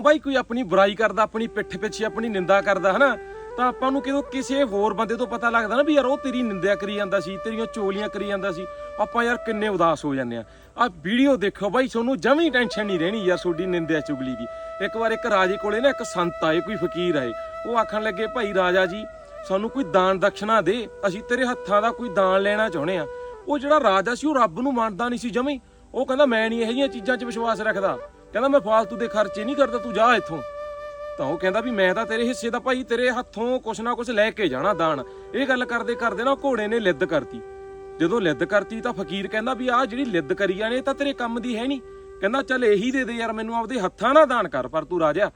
ਬਾਈ ਕੋਈ ਆਪਣੀ ਬੁਰਾਈ ਕਰਦਾ, ਆਪਣੀ ਪਿੱਠ ਪਿੱਛੇ ਆਪਣੀ ਨਿੰਦਾ ਕਰਦਾ, ਹਨਾ? ਤਾਂ ਆਪਾਂ ਨੂੰ ਕਿਦੋਂ ਕਿਸੇ ਹੋਰ ਬੰਦੇ ਤੋਂ ਪਤਾ ਲੱਗਦਾ ਨਾ ਵੀ ਯਾਰ ਉਹ ਤੇਰੀ ਨਿੰਦਿਆ ਕਰੀ ਜਾਂਦਾ ਸੀ, ਤੇਰੀਆਂ ਚੋਲੀਆਂ ਕਰੀ ਜਾਂਦਾ ਸੀ। ਆਪਾਂ ਯਾਰ ਕਿੰਨੇ ਉਦਾਸ ਹੋ ਜਾਂਦੇ ਆ ਆ ਵੀਡੀਓ ਦੇਖੋ ਬਾਈ, ਤੁਹਾਨੂੰ ਜਮੀ ਟੈਨਸ਼ਨ ਨਹੀਂ ਰਹਿਣੀ ਯਾਰ ਤੁਹਾਡੀ ਨਿੰਦਿਆ ਚੁਗਲੀ ਦੀ। ਇੱਕ ਵਾਰ ਇੱਕ ਰਾਜੇ ਕੋਲੇ ਨਾ ਇੱਕ ਸੰਤ ਆਏ, ਕੋਈ ਫਕੀਰ ਆਏ। ਉਹ ਆਖਣ ਲੱਗੇ, ਭਾਈ ਰਾਜਾ ਜੀ, ਸਾਨੂੰ ਕੋਈ ਦਾਨ ਦਕਸ਼ਨਾ ਦੇ, ਅਸੀਂ ਤੇਰੇ ਹੱਥਾਂ ਦਾ ਕੋਈ ਦਾਨ ਲੈਣਾ ਚਾਹੁੰਦੇ ਆ ਉਹ ਜਿਹੜਾ ਰਾਜਾ ਸੀ, ਉਹ ਰੱਬ ਨੂੰ ਮੰਨਦਾ ਨਹੀਂ ਸੀ ਜਮੀ। ਉਹ ਕਹਿੰਦਾ, ਮੈਂ ਨਹੀਂ ਇਹੋ ਜਿਹੀਆਂ ਚੀਜ਼ਾਂ 'ਚ ਵਿਸ਼ਵਾਸ ਰੱਖਦਾ। ਕਹਿੰਦਾ ਮੈਂ ਫਾਲਤੂ ਦੇ ਖਰਚੇ ਨਹੀਂ ਕਰਦਾ, ਤੂੰ ਜਾ ਇੱਥੋਂ। ਤਾਂ ਉਹ ਕਹਿੰਦਾ ਵੀ ਮੈਂ ਤਾਂ ਤੇਰੇ ਹਿੱਸੇ ਦਾ ਭਾਈ, ਤੇਰੇ ਹੱਥੋਂ ਕੁਛ ਨਾ ਕੁਛ ਲੈ ਕੇ ਜਾਣਾ ਦਾਨ। ਇਹ ਗੱਲ ਕਰਦੇ ਕਰਦੇ ਨਾ ਘੋੜੇ ਨੇ ਲਿੱਦ ਕਰਤੀ। ਜਦੋਂ ਲਿੱਦ ਕਰਤੀ ਤਾਂ ਫਕੀਰ ਕਹਿੰਦਾ ਵੀ ਆਹ ਜਿਹੜੀ ਲਿੱਦ ਕਰੀ ਜਾਣੇ ਤਾਂ ਤੇਰੇ ਕੰਮ ਦੀ ਹੈ ਨਹੀਂ। ਕਹਿੰਦਾ, ਚੱਲ ਇਹੀ ਦੇ ਦੇ ਯਾਰ, ਮੈਨੂੰ ਆਪਦੇ ਹੱਥਾਂ ਨਾਲ ਦਾਨ ਕਰ, ਪਰ ਤੂੰ ਰਾਜਾ।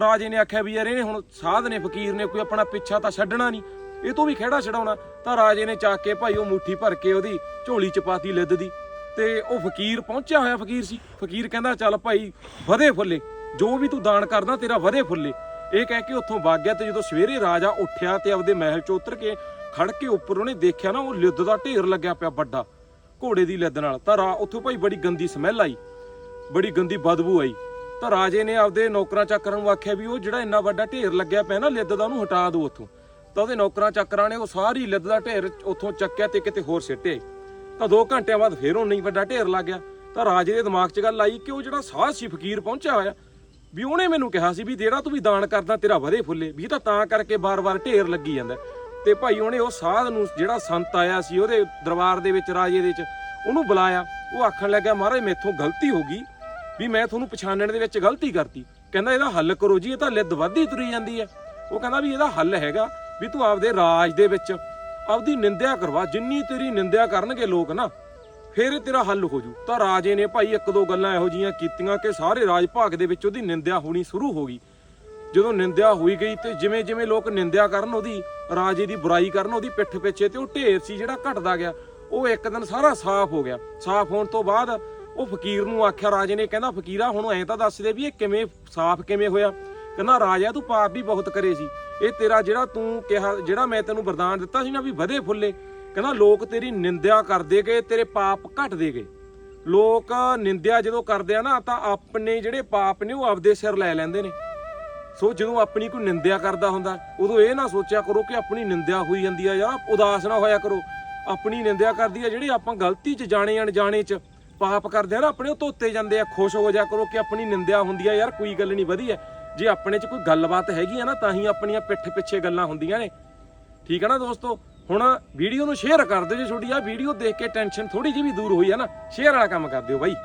ਰਾਜੇ ਨੇ ਆਖਿਆ ਵੀ ਯਾਰ, ਇਹਨੇ ਹੁਣ ਸਾਧ ਨੇ, ਫਕੀਰ ਨੇ ਕੋਈ ਆਪਣਾ ਪਿੱਛਾ ਤਾਂ ਛੱਡਣਾ ਨਹੀਂ। ਇਹ ਤੋਂ ਵੀ ਖਿਹੜਾ ਛਡਾਉਣਾ। ਤਾਂ ਰਾਜੇ ਨੇ ਚੱਕ ਕੇ ਭਾਈ ਉਹ ਮੁੱਠੀ ਭਰ ਕੇ ਉਹਦੀ ਝੋਲੀ ਚ ਪਾਤੀ ਲਿੱਦ ਦੀ। ਤੇ ਉਹ ਫਕੀਰ ਪਹੁੰਚਿਆ ਹੋਇਆ ਫਕੀਰ ਸੀ। ਫਕੀਰ ਕਹਿੰਦਾ, ਚੱਲ ਭਾਈ, ਵਧੇ ਫੁੱਲੇ। ਜੋ ਵੀ ਤੂੰ ਦਾਨ ਕਰਦਾ, ਤੇਰਾ ਵਧੇ ਫੁੱਲੇ। ਇਹ ਕਹਿ ਕੇ ਉੱਥੋਂ ਵਗ ਗਿਆ ਤੇ ਜਦੋਂ ਸਵੇਰੇ ਰਾਜਾ ਉੱਠਿਆ ਤੇ ਆਪਦੇ ਮਹਿਲ ਚ ਉਤਰ ਕੇ ਖੜ ਕੇ ਉੱਪਰ ਉਹਨੇ ਦੇਖਿਆ ਨਾ, ਉਹ ਲਿੱਦ ਦਾ ਢੇਰ ਲੱਗਿਆ ਪਿਆ ਵੱਡਾ, ਘੋੜੇ ਦੀ ਲਿੱਦ ਨਾਲ। ਤਾਂ ਰਾ, ਉੱਥੋਂ ਭਾਈ ਬੜੀ ਗੰਦੀ ਸਮੈਲ ਆਈ, ਬੜੀ ਗੰਦੀ ਬਦਬੂ ਆਈ। ਤਾਂ ਰਾਜੇ ਨੇ ਆਪਦੇ ਨੌਕਰਾਂ ਚਾਕਰਾਂ ਨੂੰ ਆਖਿਆ ਵੀ ਉਹ ਜਿਹੜਾ ਇੰਨਾ ਵੱਡਾ ਢੇਰ ਲੱਗਿਆ ਪਿਆ ਨਾ ਲਿੱਦ ਦਾ, ਉਹਨੂੰ ਹਟਾ ਦਿਓ ਉੱਥੋਂ। ਤਾਂ ਉਹਦੇ ਨੌਕਰਾਂ ਚਾਕਰਾਂ ਨੇ ਉਹ ਸਾਰੀ ਲਿੱਦ ਦਾ ਢੇਰ ਉੱਥੋਂ ਚੱਕਿਆ ਤੇ ਕਿਤੇ ਹੋਰ ਸਿੱਟੇ ਤਾਂ 2 ਘੰਟਿਆਂ ਬਾਅਦ ਫੇਰ ਉਹ ਨਹੀਂ ਵੱਡਾ ਢੇਰ ਲੱਗ ਗਿਆ। ਤਾਂ ਰਾਜੇ ਦੇ ਦਿਮਾਗ 'ਚ ਗੱਲ ਆਈ ਕਿ ਉਹ ਜਿਹੜਾ ਸਾਧ ਸੀ ਫਕੀਰ ਪਹੁੰਚਿਆ ਹੋਇਆ, ਵੀ ਉਹਨੇ ਮੈਨੂੰ ਕਿਹਾ ਸੀ ਵੀ ਜਿਹੜਾ ਤੂੰ ਵੀ ਦਾਨ ਕਰਦਾ ਤੇਰਾ ਵਧੇ ਫੁੱਲੇ, ਵੀ ਇਹ ਤਾਂ ਤਾਂ ਕਰਕੇ ਬਾਰ-ਬਾਰ ਢੇਰ ਲੱਗੀ ਜਾਂਦਾ। ਤੇ ਭਾਈ ਉਹਨੇ ਉਹ ਸਾਧ ਨੂੰ ਜਿਹੜਾ ਸੰਤ ਆਇਆ ਸੀ ਉਹਦੇ ਦਰਬਾਰ ਦੇ ਵਿੱਚ, ਰਾਜੇ ਦੇ ਵਿੱਚ, ਉਹਨੂੰ ਬੁਲਾਇਆ। ਉਹ ਆਖਣ ਲੱਗਾ ਮਹਾਰਾਜ, ਮੇਥੋਂ ਗਲਤੀ ਹੋ ਗਈ ਵੀ ਮੈਂ ਤੁਹਾਨੂੰ ਪਛਾਣਨ ਦੇ ਵਿੱਚ ਗਲਤੀ ਕਰਤੀ। ਕਹਿੰਦਾ, ਇਹਦਾ ਹੱਲ ਕਰੋ ਜੀ, ਇਹ ਤਾਂ ਲਿੱਦ ਵੱਧਦੀ ਤੁਰੀ ਜਾਂਦੀ ਹੈ। ਉਹ ਕਹਿੰਦਾ ਵੀ ਇਹਦਾ ਹੱਲ ਹੈਗਾ ਵੀ ਤੂੰ ਆਪਦੇ ਰਾਜ ਦੇ ਵਿੱਚ ਆਪਦੀ ਨਿੰਦਿਆ ਕਰਵਾ, ਜਿੰਨੀ ਤੇਰੀ ਨਿੰਦਿਆ ਕਰਨਗੇ ਲੋਕ ਨਾ, ਫਿਰ ਤੇਰਾ ਹੱਲ ਹੋ ਜੂ ਤਾਂ ਰਾਜੇ ਨੇ ਭਾਈ ਇੱਕ ਦੋ ਗੱਲਾਂ ਇਹੋ ਜੀਆਂ ਕੀਤੀਆਂ ਕਿ ਸਾਰੇ ਰਾਜ ਭਾਗ ਦੇ ਵਿੱਚ ਉਹਦੀ ਨਿੰਦਿਆ ਹੋਣੀ ਸ਼ੁਰੂ ਹੋ ਗਈ। ਜਦੋਂ ਨਿੰਦਿਆ ਹੋਈ ਗਈ ਤੇ ਜਿਵੇਂ ਜਿਵੇਂ ਲੋਕ ਨਿੰਦਿਆ ਕਰਨ, ਉਹਦੀ ਰਾਜੇ ਦੀ ਬੁਰਾਈ ਕਰਨ, ਉਹਦੀ ਪਿੱਠ ਪਿੱਛੇ ਤੇ ਉਹ ਢੇਰ ਸੀ ਜਿਹੜਾ ਘਟਦਾ ਗਿਆ, ਉਹ ਇੱਕ ਦਿਨ ਸਾਰਾ ਸਾਫ਼ ਹੋ ਗਿਆ। ਸਾਫ਼ ਹੋਣ ਤੋਂ ਬਾਅਦ ਉਹ ਫਕੀਰ ਨੂੰ ਆਖਿਆ, ਰਾਜੇ ਨੇ ਕਹਿੰਦਾ, ਫਕੀਰਾ, ਹੁਣ ਐਂ ਤਾਂ ਦੱਸ ਦੇ ਵੀ ਇਹ ਕਿਵੇਂ ਸਾਫ਼ ਕਿਵੇਂ ਹੋਇਆ? ਕਹਿੰਦਾ, ਰਾਜਾ, ਤੂੰ ਪਾਪ ਵੀ ਬਹੁਤ ਕਰੇ ਸੀ। ਇਹ ਤੇਰਾ ਜਿਹੜਾ ਤੂੰ ਕਿਹਾ, ਜਿਹੜਾ ਮੈਂ ਤੈਨੂੰ ਵਰਦਾਨ ਦਿੱਤਾ ਸੀ ਨਾ ਵੀ ਵਧੇ ਫੁੱਲੇ, ਕਹਿੰਦਾ, ਲੋਕ ਤੇਰੀ ਨਿੰਦਿਆ ਕਰਦੇ ਗਏ, ਤੇਰੇ ਪਾਪ ਘਟਦੇ ਗਏ। ਲੋਕ ਨਿੰਦਿਆ ਜਦੋਂ ਕਰਦੇ ਆ ਨਾ, ਤਾਂ ਆਪਣੇ ਜਿਹੜੇ ਪਾਪ ਨੇ ਉਹ ਆਪਦੇ ਸਿਰ ਲੈ ਲੈਂਦੇ ਨੇ। ਸੋ ਜਦੋਂ ਆਪਣੀ ਕੋਈ ਨਿੰਦਿਆ ਕਰਦਾ ਹੁੰਦਾ, ਉਦੋਂ ਇਹ ਨਾ ਸੋਚਿਆ ਕਰੋ ਕਿ ਆਪਣੀ ਨਿੰਦਿਆ ਹੋਈ ਜਾਂਦੀ ਆ। ਯਾਰ, ਉਦਾਸ ਨਾ ਹੋਇਆ ਕਰੋ। ਆਪਣੀ ਨਿੰਦਿਆ ਕਰਦੀ ਆ, ਜਿਹੜੀ ਆਪਾਂ ਗਲਤੀ 'ਚ ਜਾਣੇ ਅਣਜਾਣੇ 'ਚ ਪਾਪ ਕਰਦੇ ਆ ਨਾ, ਆਪਣੇ ਉਹ ਧੋਤੇ ਜਾਂਦੇ ਆ। ਖੁਸ਼ ਹੋ ਜਾ ਕਰੋ ਕਿ ਆਪਣੀ ਨਿੰਦਿਆ ਹੁੰਦੀ ਆ। ਯਾਰ, ਕੋਈ ਗੱਲ ਨਹੀਂ, ਵਧੀਆ। ਜੇ ਆਪਣੇ 'ਚ ਕੋਈ ਗੱਲਬਾਤ ਹੈਗੀ ਆ ਨਾ, ਤਾਂ ਹੀ ਆਪਣੀਆਂ ਪਿੱਠ ਪਿੱਛੇ ਗੱਲਾਂ ਹੁੰਦੀਆਂ ਨੇ। ਠੀਕ ਹੈ ਨਾ ਦੋਸਤੋ? ਹੁਣ ਵੀਡੀਓ ਨੂੰ ਸ਼ੇਅਰ ਕਰ ਦਿਓ ਜੇ ਤੁਹਾਡੀ ਆ ਵੀਡੀਓ ਦੇਖ ਕੇ ਟੈਨਸ਼ਨ ਥੋੜੀ ਜਿਹੀ ਵੀ ਦੂਰ ਹੋਈ ਹੈ ਨਾ। ਸ਼ੇਅਰ ਵਾਲਾ ਕੰਮ ਕਰ ਦਿਓ ਬਾਈ।